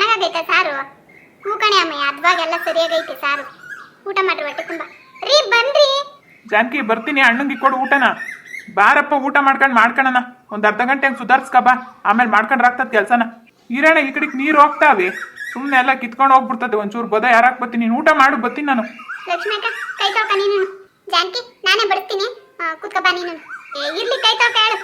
ಚೆನ್ನಾಗೈತೆ ಸಾರು? ಹೂ ಕಣೆ ಅಮ್ಮಯ್ಯ ಅದ್ವಾಗೆಲ್ಲ ಸರಿಯಾಗೈತೆ ಸಾರು. ಊಟ ಮಾಡ್ರಿ ಹೊಟ್ಟೆ ತುಂಬ. ರೀ ಬನ್ರಿ. ಜಾನಕಿ ಬರ್ತೀನಿ ಅಣ್ಣಂಗೆ ಕೊಡು ಊಟನ. ಬಾರಪ್ಪ ಊಟ ಮಾಡ್ಕೊಂಡು ಮಾಡ್ಕೊಳಣ ಒಂದು ಅರ್ಧ ಗಂಟೆ ಹಂಗೆ ಸುಧಾರಿಸ್ಕ ಬಾ. ಆಮೇಲೆ ಮಾಡ್ಕೊಂಡ್ರೆ ಆಗ್ತದೆ ಕೆಲಸನ. ಈರಣ್ಣ ಈ ಕಡೆಗೆ ನೀರು ಹೋಗ್ತಾವೆ ಸುಮ್ಮನೆ ಎಲ್ಲ ಕಿತ್ಕೊಂಡು ಹೋಗ್ಬಿಡ್ತದೆ. ಒಂಚೂರು ಬದ ಯಾರಾಕ್ ಬರ್ತೀನಿ ನೀನು ಊಟ ಮಾಡು ಬರ್ತೀನಿ ನಾನು. ಲಕ್ಷ್ಮಿ ಅಕ್ಕ ಕೈ ತೊಳ್ಕ ನೀನು. ಜಾನಕಿ ನಾನೇ ಬರ್ತೀನಿ ಆ, ಬಾ ನೀನು. ಏ, ಇರ್ಲಿ ಕೈ ತೊಳ್ಕ ಹೇಳು.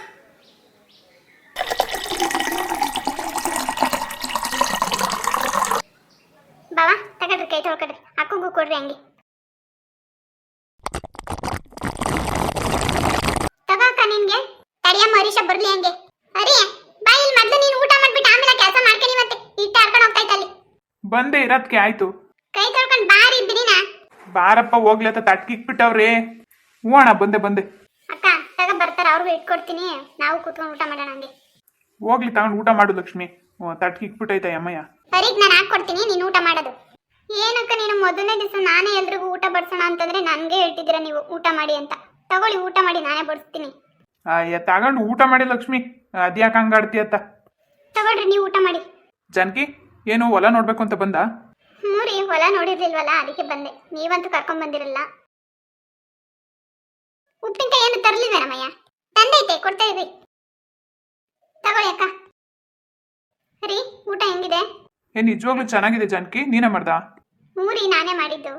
ಬಾವಾ ತಗೊಳ್ರಿ ಕೈ ತೊಳ್ಕೊಡ್ರಿ ಅಕ್ಕಂಗೂ ಕೊಡ್ರಿ ಹಂಗೆ ತಗೋಕ ನಿನ್ಗೆ. ತಡಿಯಮ್ಮ ಹರೀಶ ಬರ್ಲಿ ಹಂಗೆ. ಅರಿ ಬಾ ಇಲ್ಲಿ ಮೊದ್ಲು ನೀನು ಊಟ ಮಾಡ್ಬಿಟ್ಟು ಆಮೇಲೆ ಕೆಲಸ ಮಾಡ್ಕೊಂಡು ಮತ್ತೆ. ಇಟ್ಟು ಹರ್ಕೊಂಡು ಹೋಗ್ತೈತೆ ಅಲ್ಲಿ. ಬಂದೆ ಇರೋದ್ಕೆ ಆಯ್ತು. ಕೈ ತೊಳ್ಕೊಂಡು ಬಾರಿ ಬಿರಿನಾ ಬಾರಪ್ಪ ಹೋಗ್ಲಿ ಅಂತ ತಟ್ಕಿಕ್ಬಿಟ್ಟವ್ರೆ ಹ್ಞೂ ಅಣ್ಣ ಬಂದೆ ಬಂದೆ. ಅಕ್ಕ ತಗ ಬರ್ತಾರ ಅವ್ರಿಗೂ ಇಟ್ಕೊಡ್ತೀನಿ. ನಾವು ಕೂತ್ಕೊಂಡು ಊಟ ಮಾಡೋಣ ಹಂಗೆ. ಹೋಗ್ಲಿ ತಗೊಂಡು ಊಟ ಮಾಡು ಲಕ್ಷ್ಮಿ. ತಟ್ಕಿಕ್ಬಿಟ್ಟೈತೆ ಅಮ್ಮಯ್ಯ. ಸರಿಗ್ ನಾನು ಹಾಕೊಡ್ತೀನಿ ನೀನು ಊಟ ಮಾಡೋದು. ಏನಕ್ಕ ನೀನು ಮೊದಲನೇ ದಿವಸ ನಾನೇ ಎಲ್ರಿಗೂ ಊಟ ಬಡಿಸೋಣ ಅಂತಂದ್ರೆ ನನಗೆ ಹೇಳ್ತಿದ್ದೀರಾ ನೀವು ಊಟ ಮಾಡಿ ಅಂತ. ತಗೊಳ್ಳಿ ಊಟ ಮಾಡಿ ನಾನೇ ಬಡಿಸ್ತೀನಿ ತಗೊಂಡು ಊಟ ಮಾಡಿ ಲಕ್ಷ್ಮಿ. ಅದ್ಯಾಕೆ ಹಂಗಾಡ್ತೀಯತ್ತ ತಗೊಳ್ರಿ ನೀವು ಊಟ ಮಾಡಿ. ಜಾನಕಿ ಏನು ಹೊಲ ನೋಡ್ಬೇಕು ಅಂತ ಬಂದ? ಹ್ಞೂ ರೀ ಹೊಲ ನೋಡಿರ್ಲಿಲ್ವಲ್ಲ ಅದಕ್ಕೆ ಬಂದೆ. ನೀವಂತೂ ಕರ್ಕೊಂಡ್ ಬಂದಿರಲ್ಲ. ಉಪ್ಪಿನಕಾಯಿ ಏನು ತರಲಿಲ್ಲ ನಮ್ಮಯ್ಯ ತಂದೈತೆ ಕೊಡ್ತಾ ಇರಿ ತಗೊಳ್ಳಿ ಅಕ್ಕ. ರೀ ಊಟ ಹೆಂಗಿದೆ? ಏ ನಿಜವಾಗ್ಲೂ ಚೆನ್ನಾಗಿದೆ ಜಾನಕಿ. ನೀನೇ ಮಾಡ್ದ? ಮೂರಿ ನಾನೇ ಮಾಡಿದ್ದು.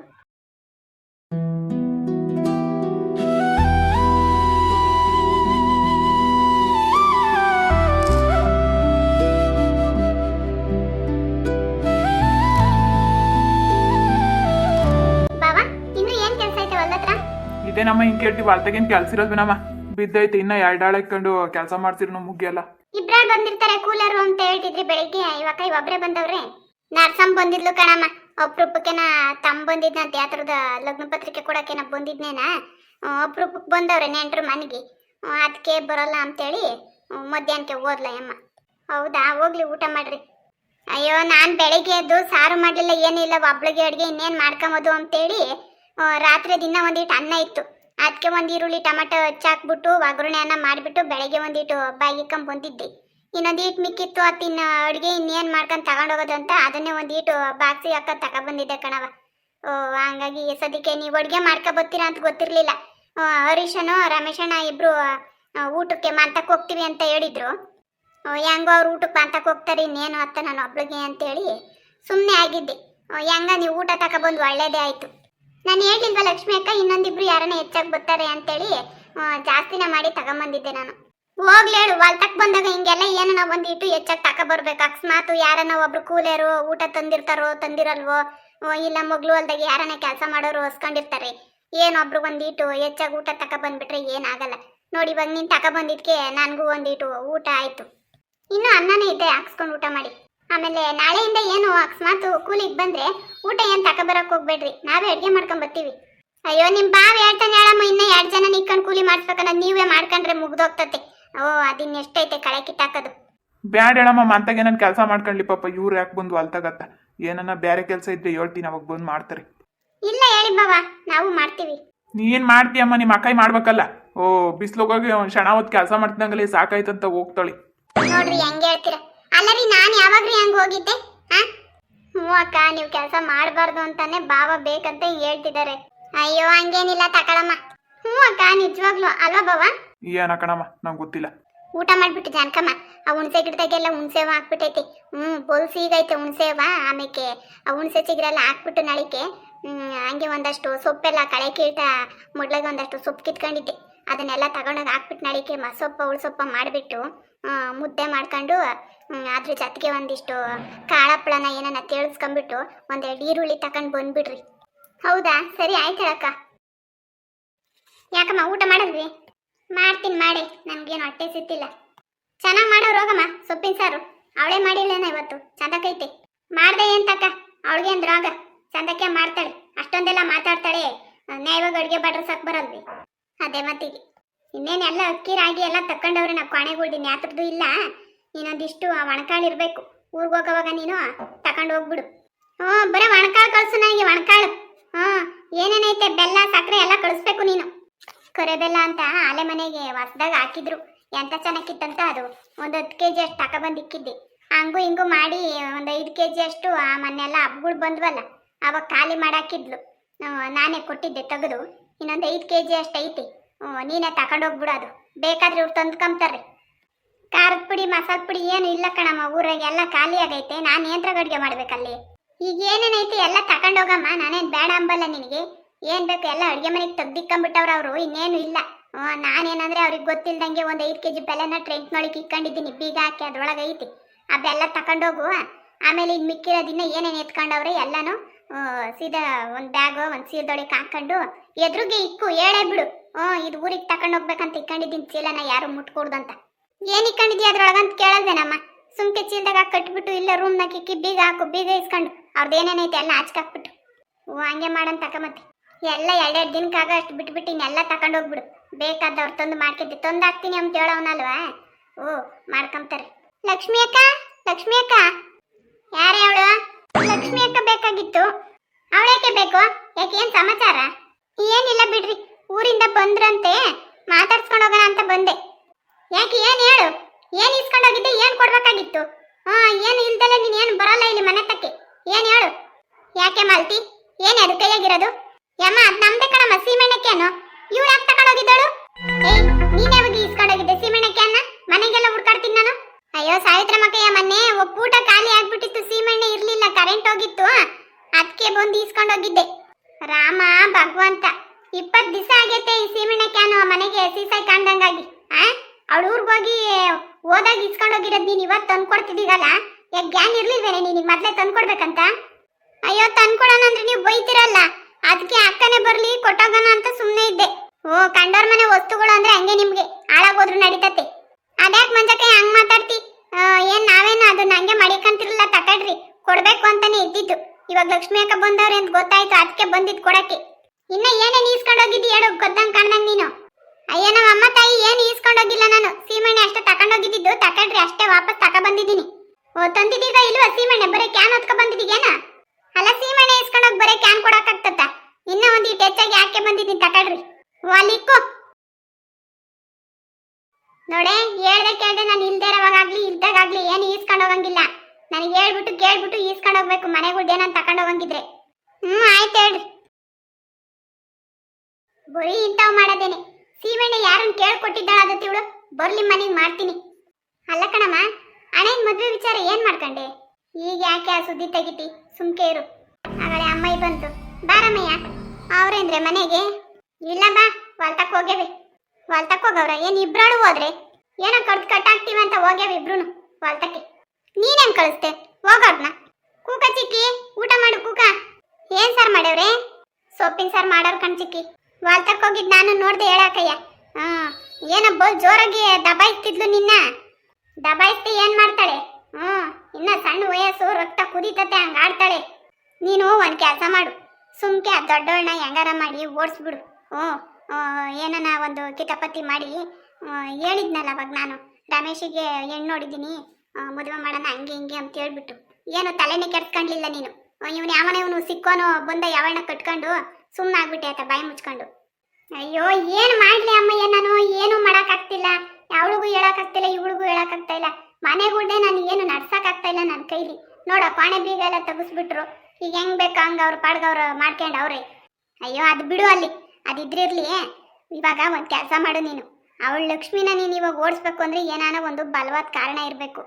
ಬಾವಾ ಇನ್ನು ಏನ್ ಕೆಲಸ ಐತೆ ಹೊಲ್ದ ಹತ್ರ? ಇದೇನಮ್ಮ ಹಿಂಗೆ ಕೇಳ್ತೀವಿ ಅಲ್ತಾಗೇನು ಕೆಲ್ಸ ಇರೋದ್ವಿನಮ್ಮ ಬಿದ್ದೈತೆ ಇನ್ನ ಎರಡು ಕಂಡು ಕೆಲಸ ಮಾಡ್ತಿರೋ ಮುಗಿಯಲ್ಲ ಇಬ್ರಾಳ್ ಬಂದಿರ್ತಾರೆ, ಕೂಲರು ಅಂತ ಹೇಳ್ತಿದ್ರಿ ಬೆಳಿಗ್ಗೆ. ಇವಾಗ ಇವೊಬ್ರೇ ಬಂದವ್ರೆ. ನರ್ಸಮ್ ಬಂದಿದ್ಲು ಕಣಮ್ಮ. ಅಪ್ರೂಪಕ್ಕೆನ ತಮ್ಮ ಬಂದಿದ್ನಂತ ಯಾತ್ರದ ಲಗ್ನ ಪತ್ರಿಕೆ ಕೊಡಕ್ಕೆನ ಬಂದಿದ್ನೇನ? ಅಪ್ರೂಪಕ್ಕೆ ಬಂದವ್ರೆ ನೆಂಟ್ರು ಮನೆಗೆ. ಅದಕ್ಕೆ ಬರಲ್ಲ ಅಂತೇಳಿ ಮಧ್ಯಾಹ್ನಕ್ಕೆ ಓದ್ಲ ಅಮ್ಮ ಹೌದಾ? ಹೋಗ್ಲಿ, ಊಟ ಮಾಡ್ರಿ. ಅಯ್ಯೋ, ನಾನು ಬೆಳಿಗ್ಗೆ ಎದ್ದು ಸಾರು ಮಾಡಲಿಲ್ಲ, ಏನಿಲ್ಲ, ಒಬ್ಳಿಗೆ ಅಡುಗೆ ಇನ್ನೇನು ಮಾಡ್ಕೊಂಬೋದು ಅಂತೇಳಿ ರಾತ್ರಿ ದಿನ ಒಂದಿಟ್ಟು ಅನ್ನ ಇತ್ತು. ಅದಕ್ಕೆ ಒಂದು ಈರುಳ್ಳಿ, ಟೊಮೆಟೊ ಹಚ್ಚಾಕ್ಬಿಟ್ಟು ಒಗ್ಗರಣೆ ಅನ್ನ ಮಾಡಿಬಿಟ್ಟು ಬೆಳಗ್ಗೆ ಒಂದಿಟ್ಟು ಬಾಯಿಕೊಂಡ್ ಬಂದಿದ್ದೆ. ಇನ್ನೊಂದು ಈಟ್ ಮಿಕ್ಕಿತ್ತು ಇನ್ನು ಅಡುಗೆ ಇನ್ನೇನು ಮಾಡ್ಕೊಂಡು ತಗೊಂಡೋಗೋದು ಅಂತ ಅದನ್ನೇ ಒಂದು ಈಟು ಬಾಕ್ಸಿ ಹಾಕ ತಗೊಬಂದಿದ್ದೆ ಕಣವ ಓ, ಹಂಗಾಗಿ ಸದ್ಯಕ್ಕೆ ನೀವು ಅಡುಗೆ ಮಾಡ್ಕೊ ಬರ್ತೀರಾ ಅಂತ ಗೊತ್ತಿರಲಿಲ್ಲ. ಹರೀಶನು ರಮೇಶಣ್ಣ ಇಬ್ಬರು ಊಟಕ್ಕೆ ಮಾಂತಕ್ಕೆ ಹೋಗ್ತೀವಿ ಅಂತ ಹೇಳಿದರು. ಹೆಂಗೋ ಅವ್ರು ಊಟಕ್ಕೆ ಮಾಂತಕ್ಕೆ ಹೋಗ್ತಾರೆ, ಇನ್ನೇನು ಅತ್ತ ನಾನು ಒಬ್ಳಿಗೆ ಅಂತೇಳಿ ಸುಮ್ಮನೆ ಆಗಿದ್ದೆ. ಹೆಂಗ ನೀವು ಊಟ ತಗೊಬಂದು ಒಳ್ಳೇದೇ ಆಯಿತು. ನಾನು ಹೇಳಿಲ್ವಾ ಲಕ್ಷ್ಮಿ ಅಕ್ಕ, ಇನ್ನೊಂದಿಬ್ರು ಯಾರನ್ನ ಹೆಚ್ಚಾಗಿ ಬರ್ತಾರೆ ಅಂತೇಳಿ ಜಾಸ್ತಿನ ಮಾಡಿ ತಗೊಂಬಂದಿದ್ದೆ ನಾನು. ಹೋಗ್ಲಿ ಹೇಳು ತಕ್ ಬಂದಾಗ ಹಿಂಗೆಲ್ಲ ಏನನ್ನ ಒಂದು ಇಟ್ಟು ಹೆಚ್ಚಾಗಿ ತಕ ಬರ್ಬೇಕು. ಅಕಸ್ಮಾತ್ ಯಾರನ್ನ ಒಬ್ರು ಕೂಲಿಯರು ಊಟ ತಂದಿರ್ತಾರೋ, ತಂದಿರಲ್ವೋ ಇಲ್ಲ ಮಗ್ಳು ಅಲ್ದಾಗ ಯಾರನ್ನ ಕೆಲಸ ಮಾಡೋರು ಹೊಸ್ಕೊಂಡಿರ್ತಾರೆ. ಏನೊಬ್ರು ಒಂದಿಟ್ಟು ಹೆಚ್ಚಾಗಿ ಊಟ ತಕ ಬಂದ್ಬಿಟ್ರೆ ಏನಾಗಲ್ಲ. ನೋಡಿ, ಇವಾಗ ನೀನ್ ತಕ ಬಂದಿದ್ಕೆ ನನಗೂ ಒಂದಿಟ್ಟು ಊಟ ಆಯ್ತು. ಇನ್ನು ಅನ್ನನೇ ಇದೆ ಹಾಕ್ಸ್ಕೊಂಡು ಊಟ ಮಾಡಿ. ಆಮೇಲೆ ನಾಳೆಯಿಂದ ಏನು ಅಕಸ್ಮಾತ್ ಕೂಲಿಗೆ ಬಂದ್ರೆ ಊಟ ಏನ್ ತಗೊಬರಕ್ ಹೋಗ್ಬೇಡ್ರಿ. ನಾವೇ ಅಡ್ಗೆ ಮಾಡ್ಕೊಂಡ್ ಬರ್ತೀವಿ. ಅಯ್ಯೋ ನಿಮ್ ಬಾವ್ ಹೇಳ್ತಾನೆ ಹೇಳಮ್ಮ ಇನ್ನ ಎರಡ್ ಜನ ನಿಕ್ಕೊಂಡ್ ಕೂಲಿ ಮಾಡ್ಸ್ಬೇಕನ್ನ ನೀವೇ ಮಾಡ್ಕೊಂಡ್ರೆ ಮುಗ್ದೋಗ್ತತೆ. ಓ ಅದಿನ್ ಎಷ್ಟೈತೆ ಕಳೆ ಕಿತ್ತಾಕೋದು. ಬ್ಯಾಡ ಹೇಳಮ್ಮ ಮಂತಾಗ ಏನನ್ ಕೆಲಸ ಮಾಡ್ಕೊಳ್ಳಿ ಪಾಪ ಇವ್ರು ಯಾಕೆ ಬಂದು ಅಲ್ತಾಗತ್ತ? ಏನನ್ನ ಬೇರೆ ಕೆಲಸ ಇದ್ರೆ ಹೇಳ್ತೀನಿ ಅವಾಗ ಬಂದು ಮಾಡ್ತಾರೆ. ಇಲ್ಲ ಹೇಳಿ ಬಾವ ನಾವು ಮಾಡ್ತೀವಿ. ನೀನ್ ಮಾಡ್ತೀಯಮ್ಮ ನಿಮ್ಮ ಅಕ್ಕೈ ಮಾಡ್ಬೇಕಲ್ಲ? ಓ ಬಿಸ್ಲೋಗೋಗಿ ಒಂದ್ ಕ್ಷಣ ಹೊತ್ತು ಕೆಲಸ ಮಾಡ್ತಿದ್ದಂಗಲೇ ಸಾಕಾಯ್ತಂತ ಹೋಗ್ತಾಳಿ. ನೋಡ್ರಿ ಹೆಂಗ್ ಹೇಳ್ತೀರ? ಅಲ್ಲರಿ ನಾನ್ ಯಾವಾಗ್ರಿ ಹಂಗ ಹೋಗಿದ್ದೆ? ಹಾ? ಹ್ಞೂ ಅಕ್ಕ ನೀವು ಕೆಲಸ ಮಾಡಬಾರ್ದು ಅಂತಾನೆ ಬಾವ ಬೇಕಂತ ಹೇಳ್ತಿದ್ದಾರೆ. ಅಯ್ಯೋ ಹಂಗೇನಿಲ್ಲ ತಕಳಮ್ಮ. ಹ್ಞೂ ಅಕ್ಕ ನಿಜವಾಗ್ಲು ಅಲ್ವಾ ಬಾವ ಏನ ಕಣಮ್ಮ ನಂಗೆ ಗೊತ್ತಿಲ್ಲ. ಊಟ ಮಾಡ್ಬಿಟ್ಟು ಜಾನಕಮ್ಮ ಆ ಹುಣಸೆ ಗಿಡದಾಗೆಲ್ಲ ಹುಣಸೆವ ಹಾಕ್ಬಿಟ್ಟೈತಿ. ಹ್ಞೂ ಬೋಲ್ ಸೀಗೈತೆ ಹುಣಸೆವ ಆಮೇಕೆ ಆ ಹುಣಸೆ ಚಿಗ್ರೆಲ್ಲ ಹಾಕ್ಬಿಟ್ಟು ನಳಿಕೆ. ಹ್ಮ್, ಹಂಗೆ ಒಂದಷ್ಟು ಸೊಪ್ಪೆಲ್ಲ ಕಳೆ ಕೀಟ ಮೊಡ್ಲಾಗ ಒಂದಷ್ಟು ಸೊಪ್ಪು ಕಿತ್ಕೊಂಡಿದ್ದೆ. ಅದನ್ನೆಲ್ಲ ತಗೊಂಡೋಗಿ ಹಾಕ್ಬಿಟ್ಟು ನಳಿಕೆ ಮಸೊಪ್ಪ ಉಳ್ಸೊಪ್ಪ ಮಾಡಿಬಿಟ್ಟು ಮುದ್ದೆ ಮಾಡ್ಕೊಂಡು ಅದ್ರ ಜೊತೆಗೆ ಒಂದಿಷ್ಟು ಕಾಳಪ್ಪಳನ ಏನನ್ನ ತೇಳ್ಸ್ಕೊಂಬಿಟ್ಟು ಒಂದೆರಡು ಈರುಳ್ಳಿ ತಗೊಂಡು ಬಂದ್ಬಿಡ್ರಿ. ಹೌದಾ? ಸರಿ, ಆಯ್ತು ಹೇಳಕ್ಕ. ಯಾಕಮ್ಮ, ಊಟ ಮಾಡಿದ್ವಿ ಮಾಡ್ತೀನಿ, ಮಾಡಿ. ನಮ್ಗೇನು ಹೊಟ್ಟೆ ಸಿತ್ತಿಲ್ಲ ಚೆನ್ನಾಗಿ ಮಾಡೋ ರೋಗಮ್ಮ, ಸೊಪ್ಪಿನ ಸಾರು. ಅವಳೇ ಮಾಡಿಲ್ಲೇನ ಇವತ್ತು ಚಂದಕೈತೆ ಮಾಡ್ದೆ ಅಂತಕ್ಕ ಅವಳಿಗೆ ಏನು ರೋಗ ಚಂದಕ್ಕೆ ಮಾಡ್ತಾಳೆ. ಅಷ್ಟೊಂದೆಲ್ಲ ಮಾತಾಡ್ತಾಳೆ. ನ್ಯಾಯವಾಗಿ ಅಡುಗೆ ಬಡ್ರ ಸಾಕು ಬರಲ್ವಿ ಅದೇ ಮತ್ತಿಗೆ. ಇನ್ನೇನೆಲ್ಲ ಅಕ್ಕಿ, ರಾಗಿ ಎಲ್ಲ ತಕೊಂಡವ್ರೆ ನಾವು ಕಾಣೆಗಳ್ದಿ ನ್ಯಾತ್ರದ್ದು ಇಲ್ಲ. ಇನ್ನೊಂದಿಷ್ಟು ಆ ಒಣಕಾಳು ಇರಬೇಕು. ಊರಿಗೆ ಹೋಗೋವಾಗ ನೀನು ತಕೊಂಡು ಹೋಗ್ಬಿಡು. ಹ್ಞೂ, ಬರೀ ಒಣಕಾಳು ಕಳಿಸು ನನಗೆ, ಒಣಕಾಳು. ಹ್ಞೂ ಏನೇನೈತೆ ಬೆಲ್ಲ, ಸಕ್ಕರೆ ಎಲ್ಲ ಕಳಿಸ್ಬೇಕು ನೀನು. ಕರೆ ಬೆಲ್ಲ ಅಂತ ಆಲೆ ಮನೆಗೆ ಹೊಸ್ದಾಗ ಹಾಕಿದ್ರು. ಎಂತ ಚೆನ್ನಾಗಿತ್ತಂತ ಅದು. ಒಂದು ಹತ್ತು ಕೆ ಜಿ ಅಷ್ಟು ತಗೊಬಂದು ಇಕ್ಕಿದ್ದೆ ಹಂಗೂ ಹಿಂಗೂ ಮಾಡಿ ಒಂದು ಐದು ಕೆ ಜಿ ಅಷ್ಟು ಆ ಮೊನ್ನೆಲ್ಲ ಹಬ್ಬಗಳು ಬಂದ್ವಲ್ಲ, ಅವಾಗ ಖಾಲಿ ಮಾಡಾಕಿದ್ಲು. ನಾನೇ ಕೊಟ್ಟಿದ್ದೆ ತೆಗೆದು. ಇನ್ನೊಂದು ಐದು ಕೆ ಜಿ ಅಷ್ಟು ಐತಿ. ನೀನೇ ತಗೊಂಡೋಗ್ಬಿಡು ಅದು. ಬೇಕಾದ್ರೆ ಇವ್ರು ತಂದ್ಕೊಂಬ್ತಾರೆ ಖಾರದ ಪುಡಿ, ಮಸಾಲ ಪುಡಿ ಏನು ಇಲ್ಲ ಕಣಮ್ಮ, ಊರಾಗ ಎಲ್ಲ ಖಾಲಿ ಆಗೈತೆ. ನಾನು ಏನ್ರಾಗ ಅಡುಗೆ ಮಾಡ್ಬೇಕಲ್ಲಿ. ಈಗ ಏನೇನೈತಿ ಎಲ್ಲ ತಗೊಂಡೋಗಮ್ಮ ನಾನೇನು ಬೇಡ ಅಂಬಲ್ಲ ನಿನಗೆ. ಏನು ಬೇಕು ಎಲ್ಲ ಅಡುಗೆ ಮನೆಗೆ ತೆಗ್ದಿಕ್ಕಂಬಿಟ್ಟವ್ರು ಅವರು, ಇನ್ನೇನು ಇಲ್ಲ. ನಾನೇನಂದರೆ ಅವ್ರಿಗೆ ಗೊತ್ತಿಲ್ದಂಗೆ ಒಂದು ಐದು ಕೆ ಜಿ ಬೆಲ್ಲನ ಟ್ರೆಂಟ್ನೊಳಗೆ ಇಕ್ಕೊಂಡಿದ್ದೀನಿ, ಬೀಗ ಹಾಕಿ ಅದ್ರೊಳಗೆ ಐತಿ. ಆ ಬೆಲ್ಲ ತಗೊಂಡೋಗು ಆಮೇಲೆ ಇನ್ನು ಮಿಕ್ಕಿರೋದಿನ ಏನೇನು ಎತ್ಕೊಂಡವ್ರೆ ಎಲ್ಲನೂ ಸೀದಾ ಒಂದು ಬ್ಯಾಗು, ಒಂದು ಸೀದೊಳಗೆ ಹಾಕೊಂಡು ಎದುರಿಗೆ ಇಕ್ಕು, ಹೇಳೇ ಬಿಡು. ಹ್ಞೂ ಇದು ಊರಿಗೆ ತಗೊಂಡೋಗ್ಬೇಕಂತ ಇಕ್ಕೊಂಡಿದ್ದೀನಿ ಚೀಲನ ಯಾರು ಮುಟ್ಕೊಡ್ದಂತ. ಏನ್ ಇಕ್ಕೊಂಡಿದ್ಯಾ ಅದ್ರೊಳಗಂತ ಕೇಳಲ್ದೇನಮ್ಮ ಸುಮ್ಕೆ ಚೀಲ್ದಾಗ ಕಟ್ಬಿಟ್ಟು ಇಲ್ಲ ರೂಮ್ನಾಗ ಇಕ್ಕಿ ಬೀಗ ಹಾಕು, ಬೀಗ ಇಸ್ಕೊಂಡು. ಅವ್ರದ್ದು ಏನೇನೈತೆ ಎಲ್ಲ ಹಾಕ್ಬಿಟ್ಟು ಓ ಹಂಗೆ ಮಾಡಂತ ತಕೊಂಬತ್ತೆ ಎಲ್ಲ ಎರಡೆರಡು ದಿನಕ್ಕಾಗ ಅಷ್ಟು ಬಿಟ್ಬಿಟ್ಟು ಇನ್ನೆಲ್ಲ ತಗೊಂಡೋಗ್ಬಿಡು ಬೇಕಾದವ್ರು ತಂದು ಮಾಡ್ಕೊತಿ ತಂದು ಹಾಕ್ತೀನಿ ಅಂತ ಹೇಳೋನಲ್ವಾ ಓ ಮಾಡ್ಕೊಂತಾರೆ ಲಕ್ಷ್ಮಿ ಅಕ್ಕ ಲಕ್ಷ್ಮಿ ಅಕ್ಕ. ಯಾರೇ ಅವಳು? ಲಕ್ಷ್ಮಿ ಅಕ್ಕ ಬೇಕಾಗಿತ್ತು. ಅವಳೇಕೆ ಬೇಕು? ಯಾಕೆ ಏನು ಸಮಾಚಾರ? ಏನಿಲ್ಲ ಬಿಡ್ರಿ. ಊರಿಂದ ಬಂದ್ರಂತೆ, ಮಾತಾಡ್ಸ್ಕೊಂಡು ಹೋಗೋಣ ಅಂತ ಬಂದೆ. ಯಾಕೆ, ಏನ್ ಹೇಳು? ಏನ್ ಇಸ್ಕೊಂಡೋಗಿದ್ದೆ ಏನ್ ಕೊಡ್ಬೇಕಾಗಿತ್ತು? ಹಾ, ಏನು ಇಲ್ದಲ್ಲ ನೀನ್ ಏನ್ ಬರಲ್ಲ ಇಲ್ಲಿ ಮನೆ ತಕ್ಕೆ. ಏನ್ ಹೇಳು? ಯಾಕೆ ಮಾಲ್ತಿ? ಏನ್ ಅದು ಕೈಯಾಗಿರೋದು? ಯಮ್ಮ, ಅದ್ ನಮ್ದೆ ಕಣಮ್ಮ ಸೀಮೆಣ್ಣೆಕ್ಕೇನು ಇವ್ಳು ಯಾಕೆ ತಗೊಂಡೋಗಿದ್ದಳು? ಏಯ್, ನೀನ್ ಯಾವಾಗ ಇಸ್ಕೊಂಡೋಗಿದ್ದೆ ಸೀಮೆಣ್ಣೆಕೆಯನ್ನ ಮನೆಗೆಲ್ಲ ಹುಡ್ಕಾಡ್ತೀನಿ ನಾನು. ಅಯ್ಯೋ, ಸಾವಿತ್ರ ಮಕ್ಕಯ್ಯ ಮೊನ್ನೆ ಒಪ್ಪೂಟ ಖಾಲಿ ಆಗ್ಬಿಟ್ಟಿತ್ತು, ಸೀಮೆಣ್ಣೆ ಇರ್ಲಿಲ್ಲ ಕರೆಂಟ್ ಹೋಗಿತ್ತು ಅದಕ್ಕೆ ಬಂದು ಇಸ್ಕೊಂಡೋಗಿದ್ದೆ ರಾಮ, ಭಗವಂತ. ಈ ಸೀಮೆಣ್ಣ ಕ್ಯಾನು ಮನೆಗೆ ಸೀಸಾಯ್ ಕಾಣ್ದಂಗಾಗಿ, ಆ? ಅವಳು ಊರ್ಗ್ ಹೋಗಿ ಹೋದಾಗ ಇಸ್ಕೊಂಡೋಗಿರೋದು ನೀನು ಇವತ್ತು ತಂದ್ಕೊಡ್ತಿದ್ದೀಗಲ್ಲ ಯಾಕೆ ಗ್ಯಾನ್ ಇರ್ಲಿಲ್ವೇನೆ ನಿನಗೆ ಮೊದಲೇ ತಂದ್ಕೊಡ್ಬೇಕಂತ? ಅಯ್ಯೋ, ತಂದ್ಕೊಡೋಣ ಅಂದ್ರೆ ನೀವು ಬೈತಿರಲ್ಲ. ಅದಕ್ಕೆ ಅಕ್ಕನೇ ಬರ್ಲಿ, ಕೊಟ್ಟೋಗೋಣ ಅಂತ ಸುಮ್ಮನೆ ಇದ್ದೆ. ಓ ಕಂಡೋರ್ ಮನೆ ವಸ್ತುಗಳು ಅಂದ್ರೆ ಹಂಗೆ ನಿಮ್ಗೆ ಹಾಳಾಗೋದ್ರು ನಡೀತತೆ. ಅದ್ಯಾಕ್ ಮಂಜಕ್ಕೆ ಹಂಗ್ ಮಾತಾಡ್ತಿ? ಏನ್ ನಾವೇನು ಅದನ್ನ ಹಂಗೆ ಮಡಿಕಂತಿರ್ಲಿಲ್ಲ ತಕಡ್ರಿ ಕೊಡ್ಬೇಕು ಅಂತಾನೆ ಇದ್ದಿದ್ದು. ಇವಾಗ ಲಕ್ಷ್ಮಿ ಅಕ್ಕ ಬಂದವ್ರೆ ಅಂತ ಗೊತ್ತಾಯ್ತು ಅದಕ್ಕೆ ಬಂದಿದ್ ಕೊಡಕ್ಕೆ. ಇನ್ನ ಏನೇನ್ ಈಸ್ಕೊಂಡೋಗಿದ್ದಿ ಹೇಳು, ಗೊತ್ತಂಗ್ ಕಾಣ್ದಂಗ್ ನೀನು. ಅಯ್ಯ ನಮ್ಮ ಅಮ್ಮ ತಾಯಿ ಏನು ಈಸ್ಕೊಂಡೋಗಿಲ್ಲ ನಾನು. ಸೀಮೆಣ್ಣೆ ಅಷ್ಟೇ ತಕೊಂಡೋಗಿದ್ದಿದ್ದು ತಕೊಂಡ್ರಿ ಅಷ್ಟೇ ವಾಪಸ್ ತಕ ಬಂದಿದ್ದೀನಿ. ಓ ತಂದಿದ್ದೀಗ ಇಲ್ವಾ ಸೀಮೆಣ್ಣೆ, ಬರೀ ಕ್ಯಾನ್ ಹೊತ್ಕೊ ಬಂದಿದ್ದೀಗೇನ ಅಲ್ಲ, ಸೀಮೆಣ್ಣೆ ಇಸ್ಕೊಂಡೋಗಿ ಬರೀ ಕ್ಯಾನ್ ಕೊಡಕ್ಕಾಗ್ತತ್ತ ಇನ್ನ ಒಂದು ಇಟ್ಟು ಹೆಚ್ಚಾಗಿ ಯಾಕೆ ಬಂದಿದ್ದೀನಿ ತಕೊಳ್ರಿ ಓ ಅಲ್ಲಿಕ್ಕು ನೋಡೆ, ಹೇಳ್ದೆ ಕೇಳ್ದೆ, ನಾನು ಇಲ್ದೇ ಇರೋವಾಗ್ಲಿ ಇಲ್ದಾಗ್ಲಿ ಏನು ಈಸ್ಕೊಂಡು ಹೋಗಂಗಿಲ್ಲ. ನನಗೆ ಹೇಳ್ಬಿಟ್ಟು ಕೇಳ್ಬಿಟ್ಟು ಈಸ್ಕೊಂಡು ಹೋಗ್ಬೇಕು ಮನೆಗಳ್ದೇನಂತ ತಕೊಂಡು ಹೋಗಂಗಿದ್ರೆ. ಹ್ಞೂ ಆಯ್ತು ಹೇಳ್ರಿ. ಬರೀ ಇಂಥವು ಮಾಡೋದೇನೆ. ಸೀಮೆಣ್ಣೆ ಯಾರನ್ನ ಕೇಳ್ಕೊಟ್ಟಿದ್ದಾಳ ಅದು ತಿವಳು ಬರ್ಲಿ ಮನೆಗೆ ಮಾಡ್ತೀನಿ. ಅಲ್ಲ ಕಣಮ್ಮ, ಅಣ್ಣನ ಮದ್ವೆ ವಿಚಾರ ಏನ್ ಮಾಡ್ಕಂಡೆ? ಈಗ ಯಾಕೆ ಆ ಸುದ್ದಿ ತೆಗಿತಿ? ಸುಮ್ಕೆ ಇರು ಆಗಳೇ ಅಮ್ಮಯ್ಯ ಬಂತು. ಬಾರಮ್ಮಯ್ಯ ಅವ್ರೇಂದ್ರೆ ಮನೆಗೆ? ಇಲ್ಲ ಬಾ ಹೊಲ್ತಕ್ ಹೋಗ್ಯವಿ. ಹೊಲ್ತಕ್ ಹೋಗವ್ರ? ಏನ್ ಇಬ್ರಾಳು ಹೋದ್ರೆ? ಏನೋ ಕಡ್ದು ಕಟ್ಟಾಕ್ತಿವಿ ಅಂತ ಹೋಗ್ಯಾವ ಇಬ್ರು ಹೊಲ್ತಕ್ಕೆ ನೀನೇನ್ ಕಳಿಸ್ತೆ ಹೋಗೋದ್ನ ಕೂಕ ಚಿಕ್ಕಿ, ಊಟ ಮಾಡು ಕೂಕ. ಏನ್ ಸರ್ ಮಾಡ್ಯವ್ರೆ? ಸೊಪ್ಪಿನ ಸಾರ್ ಮಾಡೋರ್ ಕಣ್ ಚಿಕ್ಕಿ. ಹೊಲ್ತಕ್ ಹೋಗಿದ್ ನಾನು ನೋಡ್ದೆ ಹೇಳಕ್ಕಯ್ಯ ಏನೋ ಬಲ್ ಜೋರಾಗಿ ದಬಾಯಿಸ್ತಿದ್ಲು ನಿನ್ನ. ದಬಾಯಿಸ್ತಿ ಏನು ಮಾಡ್ತಾಳೆ? ಹ್ಞೂ, ಇನ್ನ ಸಣ್ಣ ವಯಸ್ಸು, ರಕ್ತ ಕುದೀತತೆ, ಹಂಗ ಆಡ್ತಾಳೆ. ನೀನು ಒಂದ್ ಕೆಲಸ ಮಾಡು. ಸುಮ್ಕೆ ಆ ದೊಡ್ಡವಳನ್ನ ಹೆಂಗಾರ ಮಾಡಿ ಓಡಿಸ್ಬಿಡು. ಹ್ಞೂ ಏನನ ಒಂದು ಕಿತಪತಿ ಮಾಡಿ ಹೇಳಿದ್ನಲ್ಲ ಅವಾಗ ನಾನು. ರಮೇಶಿಗೆ ಹೆಣ್ಣು ನೋಡಿದ್ದೀನಿ. ಮದುವೆ ಮಾಡೋಣ ಹಂಗೆ ಹಿಂಗೆ ಅಂತ ಹೇಳ್ಬಿಟ್ಟು. ಏನು ತಲೆನೇ ಕೆಡ್ಸ್ಕೊಂಡ್ಲಿಲ್ಲ ನೀನು. ಇವನು ಯಾವನ ಇವನು ಸಿಕ್ಕೋನು, ಬಂದ ಯಾವಣ್ಣ ಕಟ್ಕೊಂಡು ಸುಮ್ಮನೆ ಆಗ್ಬಿಟ್ಟೆ ಆತ ಬಾಯಿ ಮುಚ್ಕೊಂಡು. ಅಯ್ಯೋ, ಏನು ಮಾಡ್ಲಿ ಅಮ್ಮಯ್ಯ ನಾನು? ಏನು ಮಾಡೋಕ್ಕಾಗ್ತಿಲ್ಲ. ಅವಳಿಗೂ ಹೇಳೋಕ್ಕಾಗ್ತಿಲ್ಲ, ಇವಳಿಗೂ ಹೇಳಕ್ಕಾಗ್ತಾ ಇಲ್ಲ. ಮನೆಗಳ್ದೆ ನಾನು ಏನು ನಡ್ಸೋಕ್ಕಾಗ್ತಾ ಇಲ್ಲ ನನ್ನ ಕೈಲಿ. ನೋಡ, ಪಾಣೆ ಬೀಗ ಎಲ್ಲ ತೆಗಿಸ್ಬಿಟ್ರು. ಈಗ ಹೆಂಗ್ ಬೇಕು ಹಂಗ ಅವ್ರ ಪಾಡ್ಗವ್ರು ಮಾಡ್ಕೊಂಡು ಅವ್ರೆ. ಅಯ್ಯೋ, ಅದು ಬಿಡು ಅಲ್ಲಿ. ಅದಿದ್ರಿರ್ಲಿ ಇವಾಗ ಒಂದು ಕೆಲಸ ಮಾಡು ನೀನು. ಅವಳ ಲಕ್ಷ್ಮಿನ ನೀನು ಇವಾಗ ಓಡಿಸ್ಬೇಕು ಅಂದ್ರೆ ಏನಾನ ಒಂದು ಬಲವಾದ ಕಾರಣ ಇರಬೇಕು.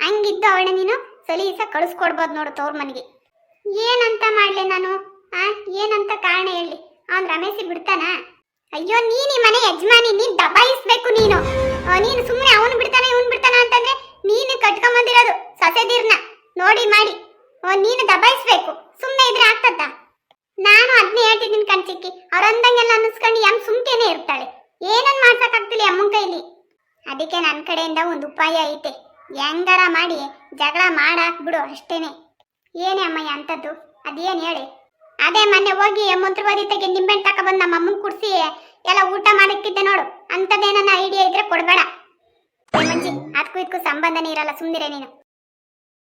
ಹಂಗಿದ್ದು ಅವಳನ್ನ ನೀನು ಸಲೀಸ ಕಳಿಸ್ಕೊಡ್ಬೋದು ನೋಡು ತೋರ್ ಮನೆಗೆ. ಏನಂತ ಮಾಡ್ಲಿ ನಾನು? ಆ, ಏನಂತ ಕಾರಣ ಹೇಳಿ. ಅವ್ನ್ ರಮೇಶಿ ಬಿಡ್ತಾನ? ಅಯ್ಯೋ, ನೀನ್ ಈ ಮನೆ ಯಜಮಾನಿ, ನೀನ್ ದಬಾಯಿಸ್ಬೇಕು ನೀನು. ನೀನು ಸುಮ್ಮನೆ ಅವನು ಬಿಡ್ತಾನ, ಇವನು ಬಿಡ್ತಾನ ಅಂತಂದ್ರೆ ನೀನು ಕಟ್ಕೊಂಬಂದಿರೋದು ಸೊಸೆದಿರ್ನ ನೋಡಿ, ಮಾಡಿ. ನೀನು ದಬಾಯಿಸ್ಬೇಕು. ಸುಮ್ಮನೆ ಇದ್ರೆ ಆಗ್ತದ? ನಾನು ಅದನ್ನೇ ಹೇಳ್ತಿದ್ದೀನಿ ಕಣ್ಚಿಕ್ಕಿ. ಅವ್ರಂದಂಗೆಲ್ಲ ಅನ್ನಿಸ್ಕೊಂಡು ಎಂ ಸುಮ್ಕೇನೆ ಇರ್ತಾಳೆ. ಏನನ್ ಮಾಡ್ಸಕ್ಕಾಗ್ತಿಲ್ಲ ಅಮ್ಮನ ಕೈಲಿ? ಅದಕ್ಕೆ ನನ್ನ ಕಡೆಯಿಂದ ಒಂದು ಉಪಾಯ ಐತೆ. ಹೆಂಗಾರ ಮಾಡಿ ಜಗಳ ಮಾಡಾಕ್ಬಿಡು ಅಷ್ಟೇನೆ. ಏನೇ ಅಮ್ಮಯ್ಯ ಅಂತದ್ದು ಅದೇನು ಹೇಳಿ? ಅದೇ ಮೊನ್ನೆ ಹೋಗಿ ಮಂತ್ರವಾದಿ ತೆಗೆ ನಿಂಬೆಹಣ್ಣು ಬಂದ ನಮ್ಮ ಅಮ್ಮನ ಕುಡ್ಸಿ ಎಲ್ಲ ಊಟ ಮಾಡಕ್ಕಿದ್ದೆ ನೋಡು. ಅಂಥದ್ದೇನ ಐಡಿಯಾ ಇದ್ರೆ ಕೊಡಬೇಡ. ಮಂಜಿ ಅದಕ್ಕೂ ಇದಕ್ಕೂ ಸಂಬಂಧನೇ ಇರಲ್ಲ ಸುಮ್ಮನಿರೆ ನೀನು.